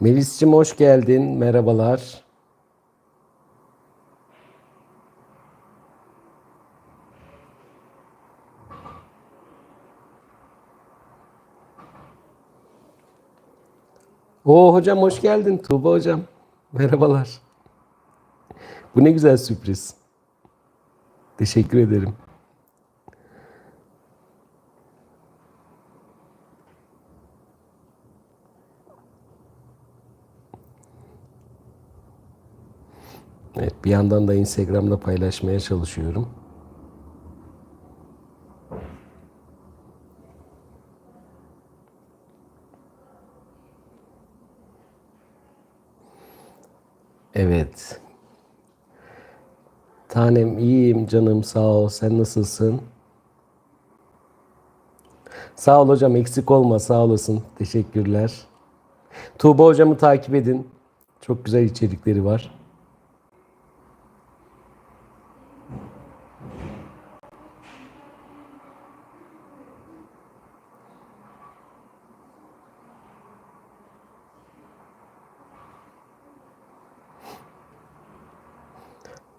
Melis'cim hoş geldin. Merhabalar. Oo hocam hoş geldin. Tuğba hocam. Merhabalar. Bu ne güzel sürpriz. Teşekkür ederim. Evet, bir yandan da Instagram'da paylaşmaya çalışıyorum. Evet. Tanem iyiyim canım sağ ol. Sen nasılsın? Sağ ol hocam eksik olma sağ olasın. Teşekkürler. Tuğba hocamı takip edin. Çok güzel içerikleri var.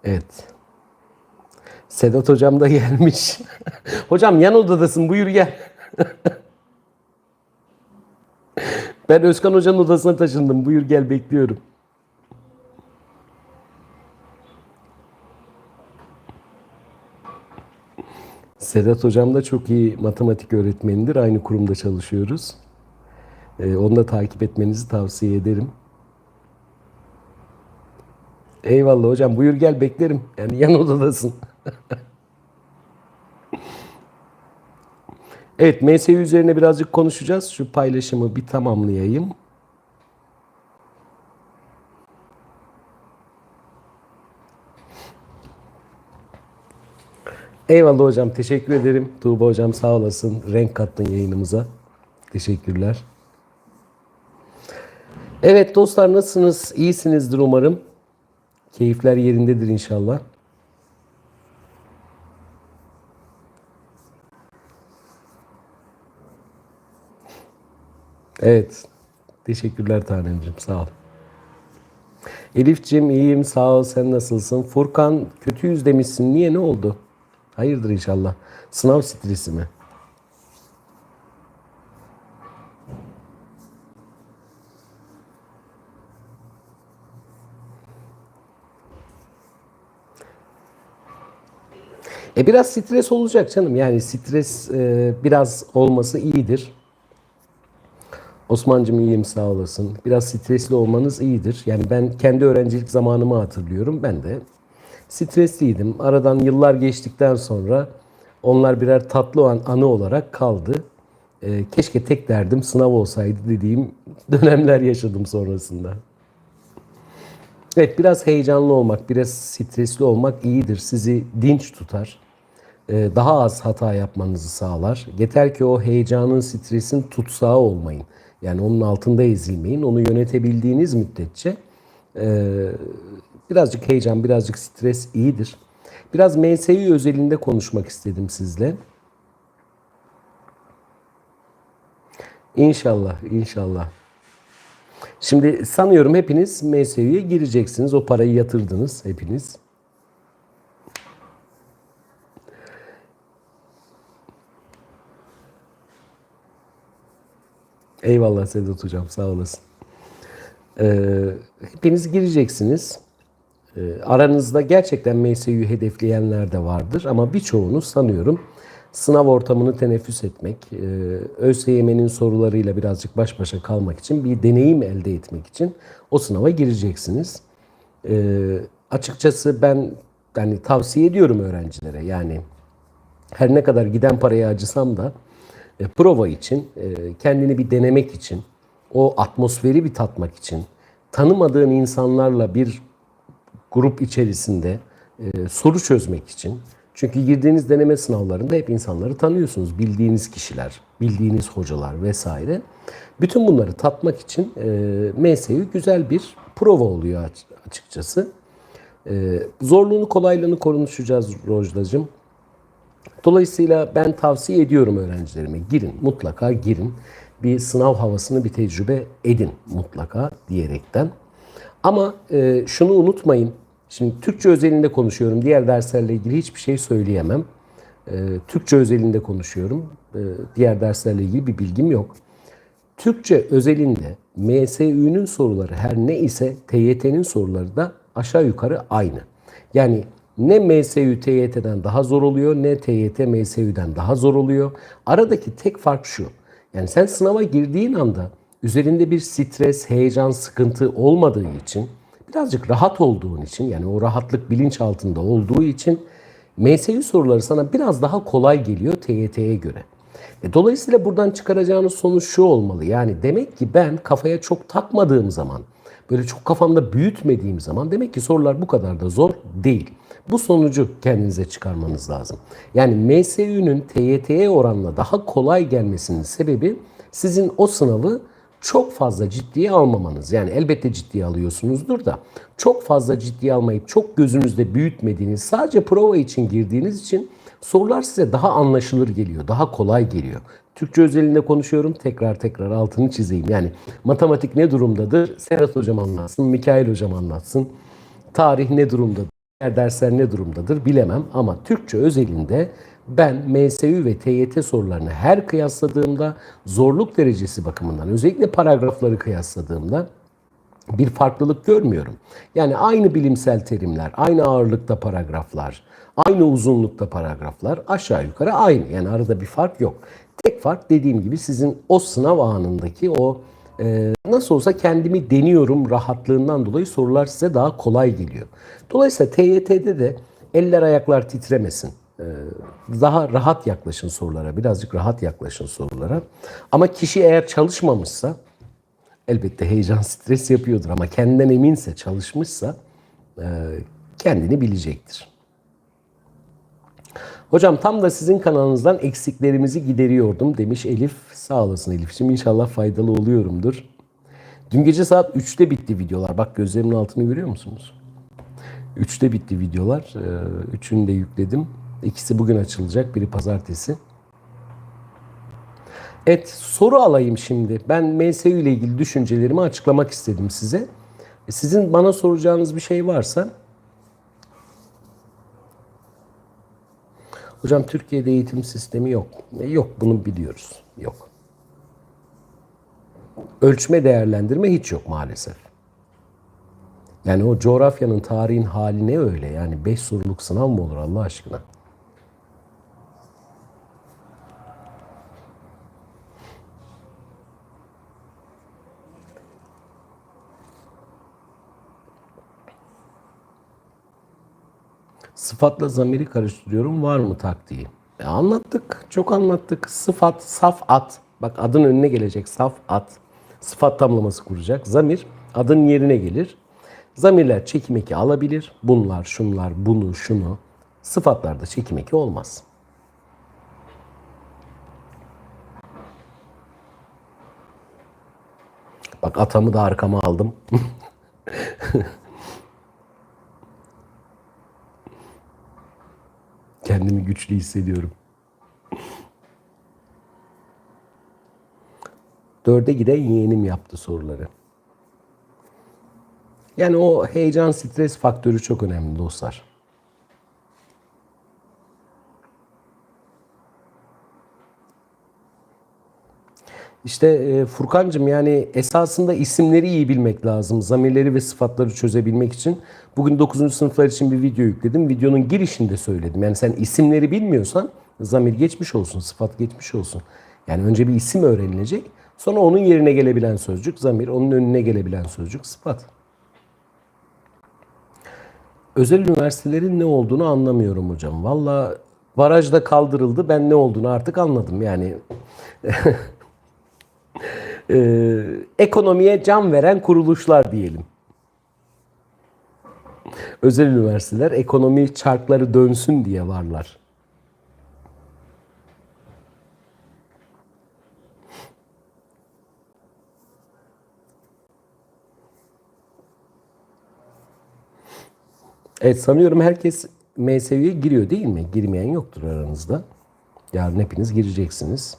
Evet. Sedat hocam da gelmiş. hocam yan odadasın buyur gel. ben Özkan hocanın odasına taşındım. Buyur gel bekliyorum. Sedat hocam da çok iyi matematik öğretmenidir. Aynı kurumda çalışıyoruz. Ee, onu da takip etmenizi tavsiye ederim. Eyvallah hocam buyur gel beklerim. Yani yan odadasın. evet MSU üzerine birazcık konuşacağız. Şu paylaşımı bir tamamlayayım. Eyvallah hocam teşekkür ederim. Tuğba hocam sağ olasın. Renk kattın yayınımıza. Teşekkürler. Evet dostlar nasılsınız? İyisinizdir umarım. Keyifler yerindedir inşallah. Evet. Teşekkürler tanemciğim. Sağ ol. Elif'cim iyiyim sağ ol. Sen nasılsın? Furkan kötü yüz demişsin. Niye ne oldu? Hayırdır inşallah. Sınav stresi mi? E biraz stres olacak canım. Yani stres e, biraz olması iyidir. Osman'cım iyiyim sağ olasın. Biraz stresli olmanız iyidir. Yani ben kendi öğrencilik zamanımı hatırlıyorum. Ben de stresliydim. Aradan yıllar geçtikten sonra onlar birer tatlı an, anı olarak kaldı. E, keşke tek derdim sınav olsaydı dediğim dönemler yaşadım sonrasında. Evet biraz heyecanlı olmak, biraz stresli olmak iyidir. Sizi dinç tutar. Ee, Daha az hata yapmanızı sağlar. Yeter ki o heyecanın, stresin tutsağı olmayın. Yani onun altında ezilmeyin. Onu yönetebildiğiniz müddetçe e, birazcık heyecan, birazcık stres iyidir. Biraz MSÜ özelinde konuşmak istedim sizle. İnşallah, inşallah. Şimdi sanıyorum hepiniz MSÜ'ye gireceksiniz. O parayı yatırdınız hepiniz. Eyvallah Sedat Hocam sağ olasın. Ee, hepiniz gireceksiniz. Ee, aranızda gerçekten MSÜ'yü hedefleyenler de vardır ama birçoğunuz sanıyorum sınav ortamını teneffüs etmek, e, ÖSYM'nin sorularıyla birazcık baş başa kalmak için bir deneyim elde etmek için o sınava gireceksiniz. Ee, açıkçası ben yani tavsiye ediyorum öğrencilere yani her ne kadar giden paraya acısam da e, prova için, e, kendini bir denemek için, o atmosferi bir tatmak için, tanımadığın insanlarla bir grup içerisinde e, soru çözmek için. Çünkü girdiğiniz deneme sınavlarında hep insanları tanıyorsunuz. Bildiğiniz kişiler, bildiğiniz hocalar vesaire. Bütün bunları tatmak için e, MSU güzel bir prova oluyor aç- açıkçası. E, zorluğunu kolaylığını konuşacağız Rojdacığım. Dolayısıyla ben tavsiye ediyorum öğrencilerime girin, mutlaka girin. bir sınav havasını bir tecrübe edin mutlaka diyerekten. Ama e, şunu unutmayın. Şimdi Türkçe özelinde konuşuyorum. Diğer derslerle ilgili hiçbir şey söyleyemem. E, Türkçe özelinde konuşuyorum. E, diğer derslerle ilgili bir bilgim yok. Türkçe özelinde MSÜ'nün soruları her ne ise TYT'nin soruları da aşağı yukarı aynı. Yani ne MSÜ TYT'den daha zor oluyor ne TYT MSÜ'den daha zor oluyor. Aradaki tek fark şu. Yani sen sınava girdiğin anda üzerinde bir stres, heyecan, sıkıntı olmadığı için birazcık rahat olduğun için yani o rahatlık bilinç altında olduğu için MSÜ soruları sana biraz daha kolay geliyor TYT'ye göre. E, dolayısıyla buradan çıkaracağınız sonuç şu olmalı. Yani demek ki ben kafaya çok takmadığım zaman, böyle çok kafamda büyütmediğim zaman demek ki sorular bu kadar da zor değil. Bu sonucu kendinize çıkarmanız lazım. Yani MSÜ'nün TYT'ye oranla daha kolay gelmesinin sebebi sizin o sınavı çok fazla ciddiye almamanız. Yani elbette ciddiye alıyorsunuzdur da çok fazla ciddiye almayıp çok gözünüzde büyütmediğiniz, sadece prova için girdiğiniz için sorular size daha anlaşılır geliyor, daha kolay geliyor. Türkçe özelinde konuşuyorum. Tekrar tekrar altını çizeyim. Yani matematik ne durumdadır? Serhat hocam anlatsın, Mikail hocam anlatsın. Tarih ne durumdadır? Diğer dersler ne durumdadır bilemem ama Türkçe özelinde ben MSÜ ve TYT sorularını her kıyasladığımda zorluk derecesi bakımından özellikle paragrafları kıyasladığımda bir farklılık görmüyorum. Yani aynı bilimsel terimler, aynı ağırlıkta paragraflar, aynı uzunlukta paragraflar aşağı yukarı aynı. Yani arada bir fark yok. Tek fark dediğim gibi sizin o sınav anındaki o e, nasıl olsa kendimi deniyorum rahatlığından dolayı sorular size daha kolay geliyor. Dolayısıyla TYT'de de eller ayaklar titremesin. E, daha rahat yaklaşın sorulara, birazcık rahat yaklaşın sorulara. Ama kişi eğer çalışmamışsa elbette heyecan, stres yapıyordur ama kendinden eminse, çalışmışsa e, kendini bilecektir. Hocam tam da sizin kanalınızdan eksiklerimizi gideriyordum demiş Elif. Sağ olasın Elif'ciğim. İnşallah faydalı oluyorumdur. Dün gece saat 3'te bitti videolar. Bak gözlerimin altını görüyor musunuz? 3'te bitti videolar. Ee, Üçünü de yükledim. İkisi bugün açılacak. Biri pazartesi. Evet soru alayım şimdi. Ben MSU ile ilgili düşüncelerimi açıklamak istedim size. Sizin bana soracağınız bir şey varsa Hocam Türkiye'de eğitim sistemi yok. E, Yok bunu biliyoruz. Yok. Ölçme değerlendirme hiç yok maalesef. Yani o coğrafyanın, tarihin hali ne öyle? Yani 5 soruluk sınav mı olur Allah aşkına? Sıfatla zamiri karıştırıyorum. Var mı taktiği? E anlattık. Çok anlattık. Sıfat, saf at. Bak adın önüne gelecek. Saf at. Sıfat tamlaması kuracak. Zamir adın yerine gelir. Zamirler çekim eki alabilir. Bunlar, şunlar, bunu, şunu. Sıfatlarda çekim eki olmaz. Bak atamı da arkama aldım. Kendimi güçlü hissediyorum. Dörde giden yeğenim yaptı soruları. Yani o heyecan, stres faktörü çok önemli dostlar. İşte e, Furkancığım yani esasında isimleri iyi bilmek lazım. Zamirleri ve sıfatları çözebilmek için. Bugün 9. sınıflar için bir video yükledim. Videonun girişinde söyledim. Yani sen isimleri bilmiyorsan zamir geçmiş olsun, sıfat geçmiş olsun. Yani önce bir isim öğrenilecek. Sonra onun yerine gelebilen sözcük zamir, onun önüne gelebilen sözcük sıfat. Özel üniversitelerin ne olduğunu anlamıyorum hocam. Valla barajda kaldırıldı. Ben ne olduğunu artık anladım. Yani e, ekonomiye can veren kuruluşlar diyelim. Özel üniversiteler ekonomi çarkları dönsün diye varlar. Evet sanıyorum herkes MSV'ye giriyor değil mi? Girmeyen yoktur aranızda. Yarın hepiniz gireceksiniz.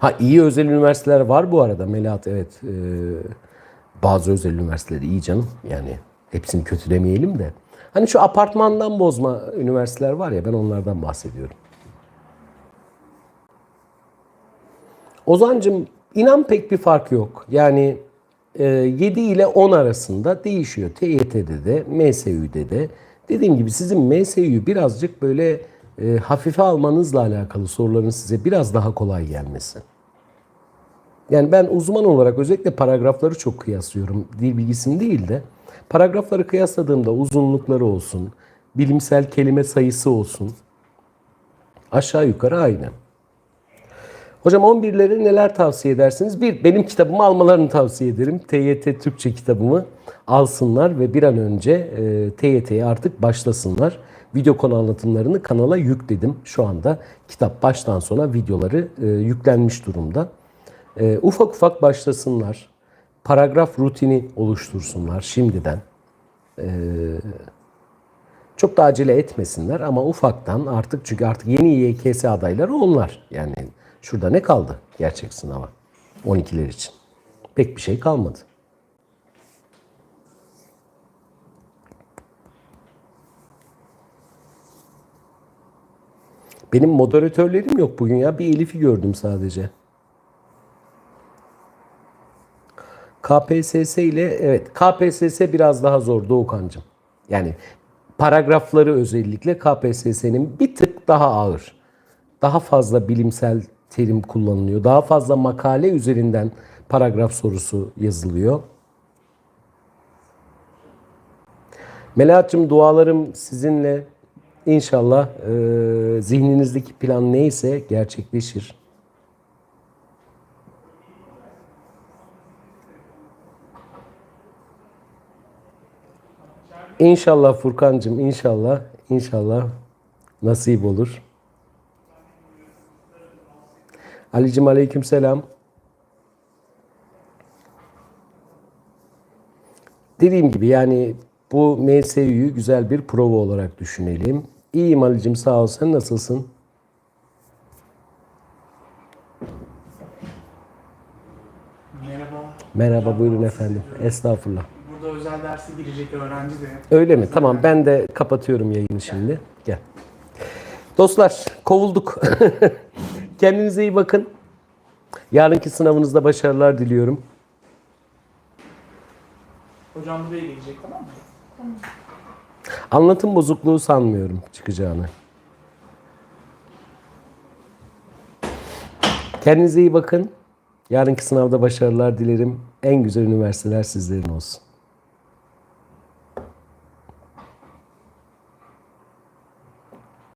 Ha iyi özel üniversiteler var bu arada Melahat evet. Ee, bazı özel üniversiteleri iyi canım. Yani hepsini kötü demeyelim de. Hani şu apartmandan bozma üniversiteler var ya ben onlardan bahsediyorum. Ozancım inan pek bir fark yok. Yani e, 7 ile 10 arasında değişiyor. TYT'de de, MSÜ'de de. Dediğim gibi sizin MSÜ'yü birazcık böyle e, hafife almanızla alakalı soruların size biraz daha kolay gelmesi. Yani ben uzman olarak özellikle paragrafları çok kıyaslıyorum. Dil bilgisini değil de paragrafları kıyasladığımda uzunlukları olsun, bilimsel kelime sayısı olsun aşağı yukarı aynı. Hocam 11'leri neler tavsiye edersiniz? Bir, benim kitabımı almalarını tavsiye ederim. TYT Türkçe kitabımı alsınlar ve bir an önce e, TYT'ye artık başlasınlar. Video konu anlatımlarını kanala yükledim. Şu anda kitap baştan sona videoları e, yüklenmiş durumda. E, ufak ufak başlasınlar. Paragraf rutini oluştursunlar şimdiden. Çok da acele etmesinler ama ufaktan artık çünkü artık yeni YKS adayları onlar. Yani şurada ne kaldı gerçek sınava 12'ler için? Pek bir şey kalmadı. Benim moderatörlerim yok bugün ya. Bir Elif'i gördüm sadece. KPSS ile evet KPSS biraz daha zor Doğukan'cığım. Yani paragrafları özellikle KPSS'nin bir tık daha ağır. Daha fazla bilimsel terim kullanılıyor. Daha fazla makale üzerinden paragraf sorusu yazılıyor. Melahat'cığım dualarım sizinle inşallah e, zihninizdeki plan neyse gerçekleşir. İnşallah Furkancığım inşallah inşallah nasip olur. Alicim aleyküm selam. Dediğim gibi yani bu MSÜ'yü güzel bir prova olarak düşünelim. İyiyim Ali'cim sağ ol. Sen nasılsın? Merhaba. Merhaba buyurun efendim. Estağfurullah. Burada özel derse girecek öğrenci de. Öyle mi? Tamam ben de kapatıyorum yayını şimdi. Gel. Dostlar kovulduk. Kendinize iyi bakın. Yarınki sınavınızda başarılar diliyorum. Hocam buraya gelecek tamam mı? Anlatım bozukluğu sanmıyorum çıkacağını. Kendinize iyi bakın. Yarınki sınavda başarılar dilerim. En güzel üniversiteler sizlerin olsun.